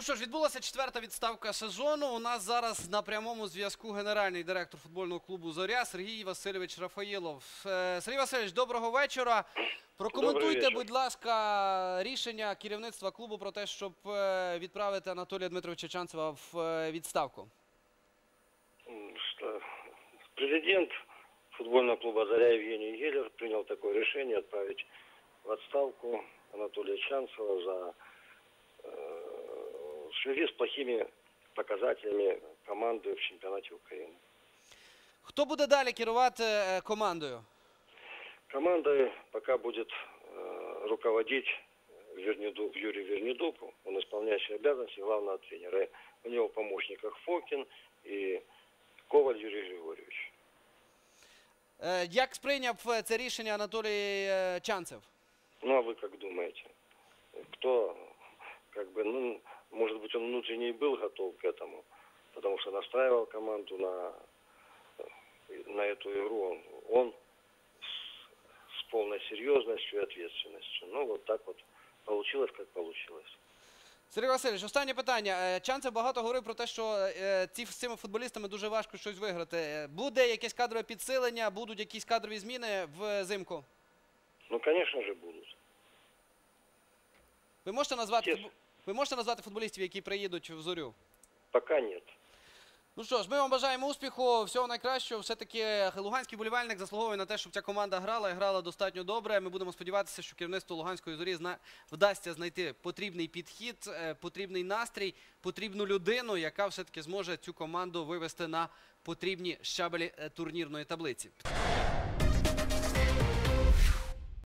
Ну що ж, відбулася четверта відставка сезону. У нас зараз на прямому зв'язку генеральний директор футбольного клубу Зоря Сергій Васильович Рафаїлов. Е, Сергій Васильович, доброго вечора. Прокоментуйте, будь ласка, рішення керівництва клубу про те, щоб е, відправити Анатолія Дмитровича Чанцева в е, відставку. Президент футбольного клуба «Заря» Евгений Геллер принял такое решение отправить в отставку Анатолия Чанцева за в связи с плохими показателями команды в чемпионате Украины. Хто буде далі керувати е, командою? Командой пока будет э, руководить Вернедуб, Юрий Вернедуб, он исполняющий обязанности главного тренера. У него в помощниках Фокин и Коваль Юрий Григорьевич. Е, Як сприйняв е, це рішення Анатолій е, Чанцев? Ну а вы как думаете? Кто, как бы, ну, что настраивал команду на, на эту игру. Он, он с, с полной серьезностью и ответственностью. Ну, вот так вот получилось, как получилось. Сергій Васильович, останнє питання. Е, Чанцев багато говорив про те, що е, ці, з цими футболістами дуже важко щось виграти. Е, Буде якесь кадрове підсилення, будуть якісь кадрові зміни в зимку. Ну, конечно же, будут. Ви можете назвати, ви можете назвати футболістів, які приїдуть в зорю? Пока нет. Ну що ж, ми вам бажаємо успіху, всього найкращого. Все-таки луганський болівальник заслуговує на те, щоб ця команда грала і грала достатньо добре. Ми будемо сподіватися, що керівництво Луганської зорі зна... вдасться знайти потрібний підхід, е, потрібний настрій, потрібну людину, яка все-таки зможе цю команду вивести на потрібні щабелі е, турнірної таблиці.